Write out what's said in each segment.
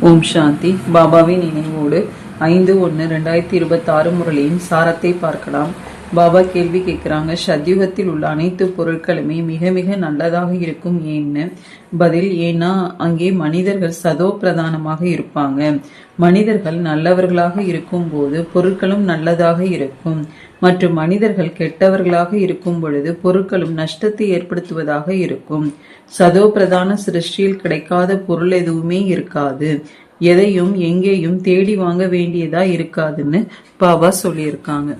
ஓம் சாந்தி. பாபாவின் நினைவோடு ஐந்து ஒன்று ரெண்டாயிரத்தி இருபத்தி ஆறு முரளியின் சாரத்தை பார்க்கலாம். பாபா கேள்வி கேட்குறாங்க சத்யுகத்தில் உள்ள அனைத்து பொருட்களுமே மிக மிக நல்லதாக இருக்கும் ஏன்னு. பதில் ஏன்னா அங்கே மனிதர்கள் சதோ பிரதானமாக இருப்பாங்க. மனிதர்கள் நல்லவர்களாக இருக்கும் போது பொருட்களும் நல்லதாக இருக்கும். மற்றும் மனிதர்கள் கெட்டவர்களாக இருக்கும் பொழுது பொருட்களும் நஷ்டத்தை ஏற்படுத்துவதாக இருக்கும். சதோ பிரதான சிருஷ்டியில் கிடைக்காத பொருள் எதுவுமே இருக்காது. எதையும் எங்கேயும் தேடி வாங்க வேண்டியதா இருக்காதுன்னு பாபா சொல்லியிருக்காங்க.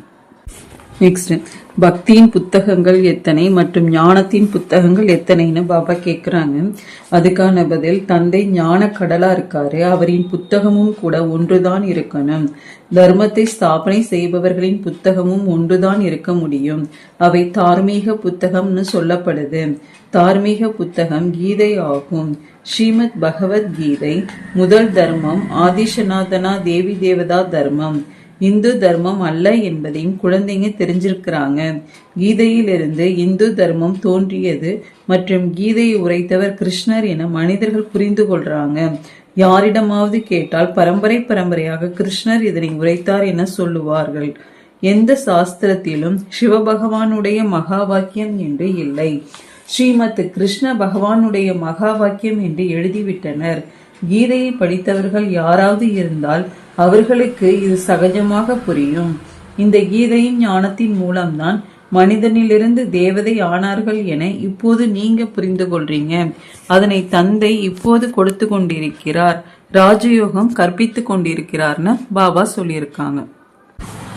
நெக்ஸ்ட் பக்தியின் புத்தகங்கள் எத்தனை மற்றும் ஞானத்தின் புத்தகங்கள் எத்தனைன்னு பாபா கேட்குறாங்க அதுக்கான பதில் தந்தை ஞான கடலா இருக்காரு. அவரின் புத்தகமும் கூட ஒன்றுதான் இருக்கணும். தர்மத்தை ஸ்தாபனை செய்பவர்களின் புத்தகமும் ஒன்றுதான் இருக்க முடியும். அவை தார்மீக புத்தகம்னு சொல்லப்படுது. தார்மீக புத்தகம் கீதை ஆகும் ஸ்ரீமத் பகவத் கீதை முதல் தர்மம் ஆதிசநாதனா தேவி தேவதா தர்மம். இந்து தர்மம் அல்ல என்பதையும் குழந்தைங்க தெரிஞ்சிருக்கிறாங்க. கீதையிலிருந்து இந்து தர்மம் தோன்றியது மற்றும் கீதையை உரைத்தவர் கிருஷ்ணர் என மனிதர்கள் புரிந்து கொள்றாங்க. யாரிடமாவது கேட்டால் பரம்பரை பரம்பரையாக கிருஷ்ணர் இதனை உரைத்தார் என சொல்லுவார்கள். எந்த சாஸ்திரத்திலும் சிவபகவானுடைய மகா வாக்கியம் என்று இல்லை. ஸ்ரீமத் கிருஷ்ண பகவானுடைய மகா வாக்கியம் என்று எழுதிவிட்டனர். கீதையை படித்தவர்கள் யாராவது இருந்தால் அவர்களுக்கு இது சகஜமாக புரியும். இந்த கீதையின் ஞானத்தின் மூலம்தான் மனிதனிலிருந்து தேவதை ஆனார்கள் என இப்போது நீங்க புரிந்து கொள்றீங்க. அதனை தந்தை இப்போது கொடுத்து கொண்டிருக்கிறார். ராஜயோகம் கற்பித்துக் கொண்டிருக்கிறார்னு பாபா சொல்லியிருக்காங்க.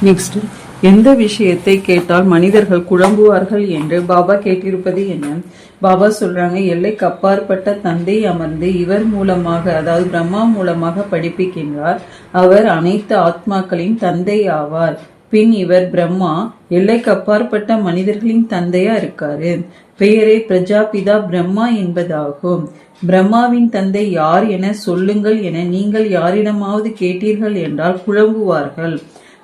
நெக்ஸ்ட் எந்த விஷயத்தை கேட்டால் மனிதர்கள் குழம்புவார்கள் என்று பாபா கேட்டிருப்பது என்ன? பாபா சொல்றாங்க எல்லைக்கு அப்பாற்பட்ட தந்தை அமர்ந்து இவர் மூலமாக அதாவது பிரம்மா மூலமாக படிப்பிக்கின்றார். அவர் அனைத்து ஆத்மாக்களின் தந்தை ஆவார். பின் இவர் பிரம்மா எல்லைக்கு அப்பாற்பட்ட மனிதர்களின் தந்தையா இருக்காரு. பெயரே பிரஜாபிதா பிரம்மா என்பதாகும். பிரம்மாவின் தந்தை யார் என சொல்லுங்கள் என நீங்கள் யாரிடமாவது கேட்டீர்கள் என்றால் குழம்புவார்கள்.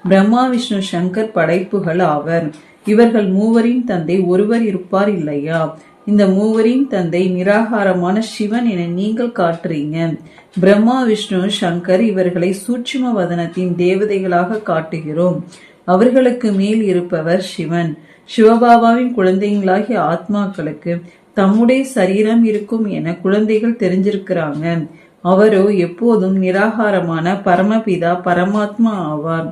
பிரம்மா விஷ்ணு சங்கர் படைப்புகள் ஆவர். இவர்கள் மூவரின் தந்தை ஒருவர் இருப்பார் இல்லையா? இந்த மூவரின் தந்தை நிராகாரமான சிவன் என நீங்கள் காட்டுறீங்க. பிரம்மா விஷ்ணு சங்கர் இவர்களை சூட்சும வதனத்தின் தேவதைகளாக காட்டுகிறோம். அவர்களுக்கு மேல் இருப்பவர் சிவன். சிவபாபாவின் குழந்தைகளாகிய ஆத்மாக்களுக்கு தம்முடைய சரீரம் இருக்கும் என குழந்தைகள் தெரிஞ்சிருக்கிறாங்க. அவரோ எப்போதும் நிராகாரமான பரமபிதா பரமாத்மா ஆவார்.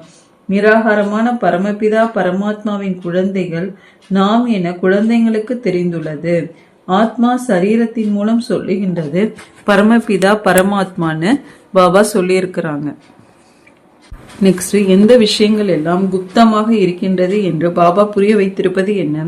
நிராகாரமான பரமபிதா பரமாத்மாவின் குழந்தைகள் நாம் என குழந்தைங்களுக்கு தெரிந்துள்ளது. ஆத்மா சரீரத்தின் மூலம் சொல்லுகின்றது. பரமபிதா பரமாத்மான்னு பாபா சொல்லியிருக்கிறாங்க. நெக்ஸ்ட் எந்த விஷயங்கள் எல்லாம் குப்தமாக இருக்கின்றது என்று பாபா புரிய வைத்திருப்பது என்ன?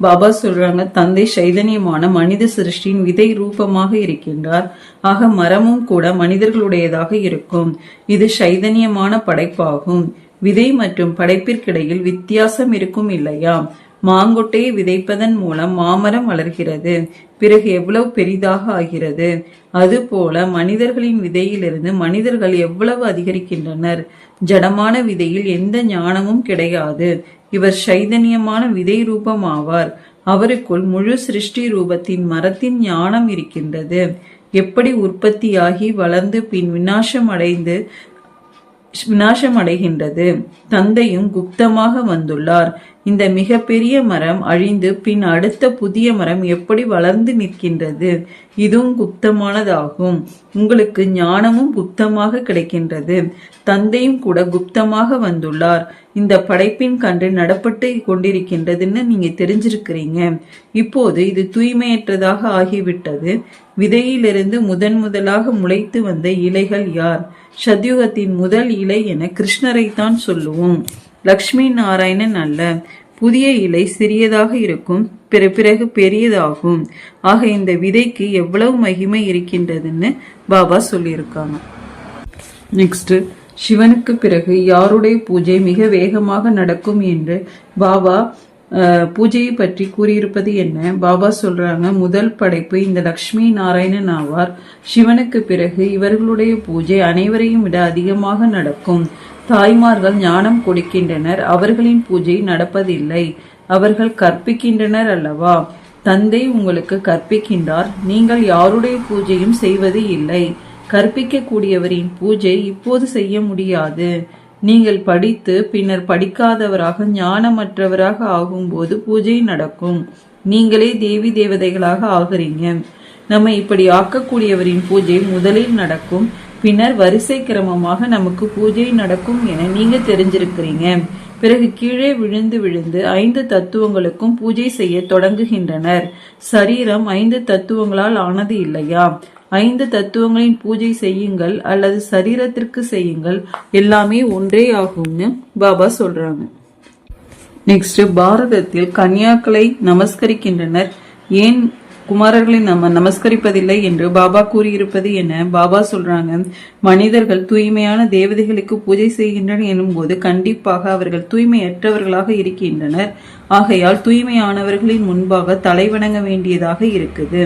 பாபா சொல்றாங்க தந்தை சைதன்யமான மனித சிருஷ்டியின் விதை ரூபமாக இருக்கின்றார். ஆக மரமும் கூட மனிதர்களுடையதாக இருக்கும். இது சைதன்யமான படைப்பாகும். விதை மற்றும் படைப்பிற்கிடையில் வித்தியாசம் இருக்கும் இல்லையா? மாங்கொட்டையை விதைப்பதன் மூலம் மாமரம் வளர்கிறது. பிறகு எவ்வளவு பெரிதாக ஆகிறது? அதுபோல மனிதர்களின் விதையிலிருந்து மனிதர்கள் எவ்வளவு அதிகரிக்கின்றனர்? ஜடமான விதையில் எந்த ஞானமும் கிடையாது. இவர் சைதன்யமான விதை ரூபம் ஆவார் அவருக்குள் முழு சிருஷ்டி ரூபத்தின் மரத்தின் ஞானம் இருக்கின்றது. எப்படி உற்பத்தியாகி வளர்ந்து பின் விநாசம் அடைந்து விநாசம் அடைகின்றது தந்தையும் குப்தமாக வந்துள்ளார். இந்த மிகப்பெரிய மரம் அழிந்து பின் அடுத்த புதிய மரம் எப்படி வளர்ந்து நிற்கின்றது? இதுவும் குப்தமானதாகும். உங்களுக்கு ஞானமும் குப்தமாக கிடைக்கின்றது. தந்தையும் கூட குப்தமாக வந்துள்ளார். இந்த படைப்பின் கண்டு நடப்பட்டு கொண்டிருக்கின்றதுன்னு நீங்க தெரிஞ்சிருக்கிறீங்க. இப்போது இது தூய்மையற்றதாக ஆகிவிட்டது. விதையிலிருந்து முதன் முதலாக முளைத்து வந்த இலைகள் யார்? சத்யுகத்தின் முதல் இலை என கிருஷ்ணரைத்தான் சொல்லுவோம். லக்ஷ்மி நாராயணன் அல்ல. புதிய இலை சிறியதாக இருக்கும் பிற பிறகு பெரியதாகும். ஆக இந்த விதைக்கு எவ்வளவு மகிமை இருக்கின்றதுன்னு பாபா சொல்லியிருக்காங்க. நெக்ஸ்ட் சிவனுக்கு பிறகு யாருடைய பூஜை மிக வேகமாக நடக்கும் என்று பாபா பூஜையை பற்றி கூறியிருப்பது என்ன? பாபா சொல்றாங்க முதல் படைப்பு இந்த லக்ஷ்மி நாராயணன் ஆவார். சிவனுக்கு பிறகு இவர்களுடைய பூஜை அனைவரையும் விட அதிகமாக நடக்கும். தாய்மார்கள் ஞானம் கொடுக்கின்றனர் அவர்களின் பூஜை நடப்பதில்லை. அவர்கள் கற்பிக்கின்றனர் அல்லவா? தந்தை உங்களுக்கு கற்பிக்கின்றார் நீங்கள் யாருடைய பூஜையும் செய்வது இல்லை. கற்பிக்கக்கூடியவரின் பூஜை இப்போது செய்ய முடியாது. நீங்கள் படித்து பின்னர் படிக்காதவராக ஞானமற்றவராக ஆகும்போது பூஜை நடக்கும். நீங்களே தேவி தேவதைகளாக ஆகிறீங்க. நம்ம இப்படி ஆக்கக்கூடியவரின் பூஜை முதலில் நடக்கும். பின்னர் வரிசை கிரமமாக நமக்கு பூஜை நடக்கும் என நீங்க தெரிஞ்சிருக்கிறீங்க. பிறகு கீழே விழுந்து விழுந்து ஐந்து தத்துவங்களுக்கும் பூஜை செய்ய தொடங்குகின்றனர். சரீரம் ஐந்து தத்துவங்களால் ஆனது இல்லையா? ஐந்து தத்துவங்களின் பூஜை செய்யுங்கள் அல்லது சரீரத்திற்கு செய்யுங்கள். எல்லாமே ஒன்றே ஆகும்னு பாபா சொல்றாங்க. நெக்ஸ்ட் பாரதத்தில் கன்யாக்களை நமஸ்கரிக்கின்றனர். ஏன் குமாரர்களை நம்ம நமஸ்கரிப்பதில்லை என்று பாபா கூறியிருப்பது என்ன பாபா சொல்றாங்க. மனிதர்கள் தூய்மையான தேவதைகளுக்கு பூஜை செய்கின்றனர் எனும்போது கண்டிப்பாக அவர்கள் தூய்மையற்றவர்களாக இருக்கின்றனர். ஆகையால் தூய்மையானவர்களின் முன்பாக தலைவணங்க வேண்டியதாக இருக்குது.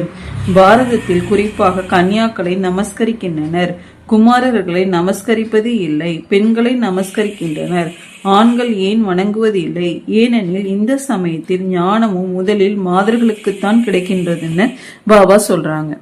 பாரதத்தில் குறிப்பாக கன்யாக்களை நமஸ்கரிக்கின்றனர். குமாரர்களை நமஸ்கரிப்பது இல்லை பெண்களை நமஸ்கரிக்கின்றனர். ஆண்கள் ஏன் வணங்குவது இல்லை? ஏனெனில் இந்த சமயத்தில் ஞானமும் முதலில் மாதர்களுக்குத்தான் கிடைக்கின்றதுன்னு பாபா சொல்றாங்க.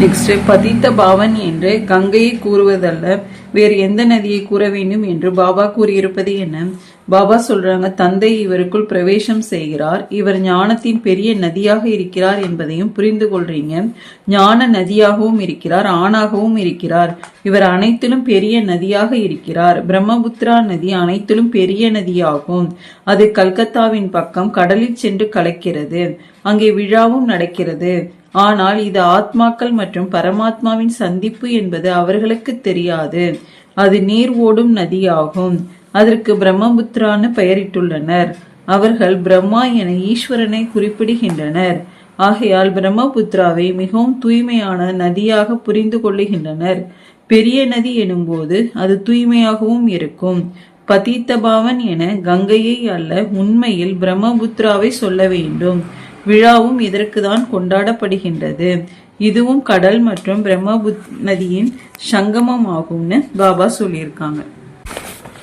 நெக்ஸ்ட் பதித்த பாவன் என்று கங்கையை கூறுவதல்ல வேறு எந்த நதியை கூற வேண்டும் என்று பாபா கூறியிருப்பது என்ன? பாபா சொல்றாங்க தந்தை இவருக்குள் பிரவேசம் செய்கிறார் இவர் ஞானத்தின் பெரிய நதியாக இருக்கிறார் என்பதையும் புரிந்து கொள்றீங்க. ஞான நதியாகவும் இருக்கிறார் ஆணாகவும் இருக்கிறார். இவர் அனைத்திலும் பெரிய நதியாக இருக்கிறார். பிரம்மபுத்திரா நதி அனைத்திலும் பெரிய நதியாகும். அது கல்கத்தாவின் பக்கம் கடலில் சென்று கலக்கிறது. அங்கே விழாவும் நடக்கிறது. ஆனால் இது ஆத்மாக்கள் மற்றும் பரமாத்மாவின் சந்திப்பு என்பது அவர்களுக்கு தெரியாது. அது நீர் ஓடும் நதியாகும். அதற்கு பிரம்மபுத்திரான்னு பெயரிட்டுள்ளனர். அவர்கள் பிரம்மா என ஈஸ்வரனை குறிப்பிடுகின்றனர். ஆகையால் பிரம்மபுத்திராவை மிகவும் தூய்மையான நதியாக புரிந்து கொள்ளுகின்றனர். பெரிய நதி எனும்போது அது தூய்மையாகவும் இருக்கும். பதீத்தபாவன் என கங்கையை அல்ல உண்மையில் பிரம்மபுத்திராவை சொல்ல வேண்டும். விழாவும் இதற்கு தான் கொண்டாடப்படுகின்றது. இதுவும் கடல் மற்றும் பிரம்மபுத் நதியின் சங்கமம் ஆகும்னு பாபா சொல்லியிருக்காங்க.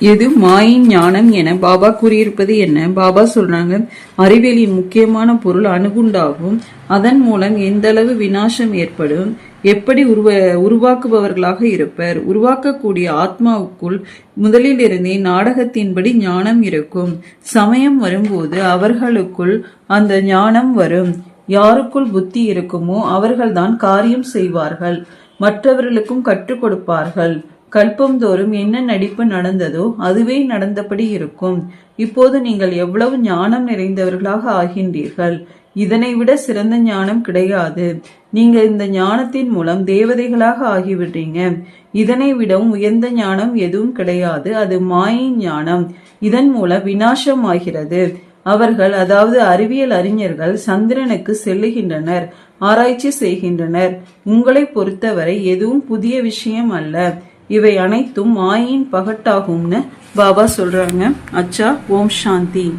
எது மாயின் ஞானம் என பாபா கூறியிருப்பது என்ன? பாபா சொல்றாங்க அறிவியலின் முக்கியமான பொருள் அணுகுண்டாகும். அதன் மூலம் எந்த அளவு வினாசம் ஏற்படும்? எப்படி உருவ உருவாக்குபவர்களாக இருப்பர். உருவாக்கக்கூடிய ஆத்மாவுக்குள் முதலிலிருந்தே நாடகத்தின்படி ஞானம் இருக்கும். சமயம் வரும்போது அவர்களுக்குள் அந்த ஞானம் வரும். யாருக்குள் புத்தி இருக்குமோ அவர்கள்தான் காரியம் செய்வார்கள். மற்றவர்களுக்கும் கற்றுக் கொடுப்பார்கள். கல்பந்தோறும் என்ன நடிப்பு நடந்ததோ அதுவே நடந்தபடி இருக்கும். இப்போது நீங்கள் எவ்வளவு ஞானம் நிறைந்தவர்களாக ஆகின்றீர்கள். இதனை விட சிறந்த ஞானம் கிடையாது. நீங்க இந்த ஞானத்தின் மூலம் தேவதைகளாக ஆகிவிட்டீங்க. இதனை விடவும் உயர்ந்த ஞானம் எதுவும் கிடையாது. அது மாயின் ஞானம். இதன் மூலம் வினாசம் ஆகிறது அவர்கள் அதாவது அறிவியல் அறிஞர்கள் சந்திரனுக்கு செல்லுகின்றனர் ஆராய்ச்சி செய்கின்றனர். உங்களை பொறுத்தவரை எதுவும் புதிய விஷயம் அல்ல. இவை அனைத்தும் மாயின் பகட்டாகும்னு பாபா சொல்றாங்க. அச்சா ஓம் சாந்தி.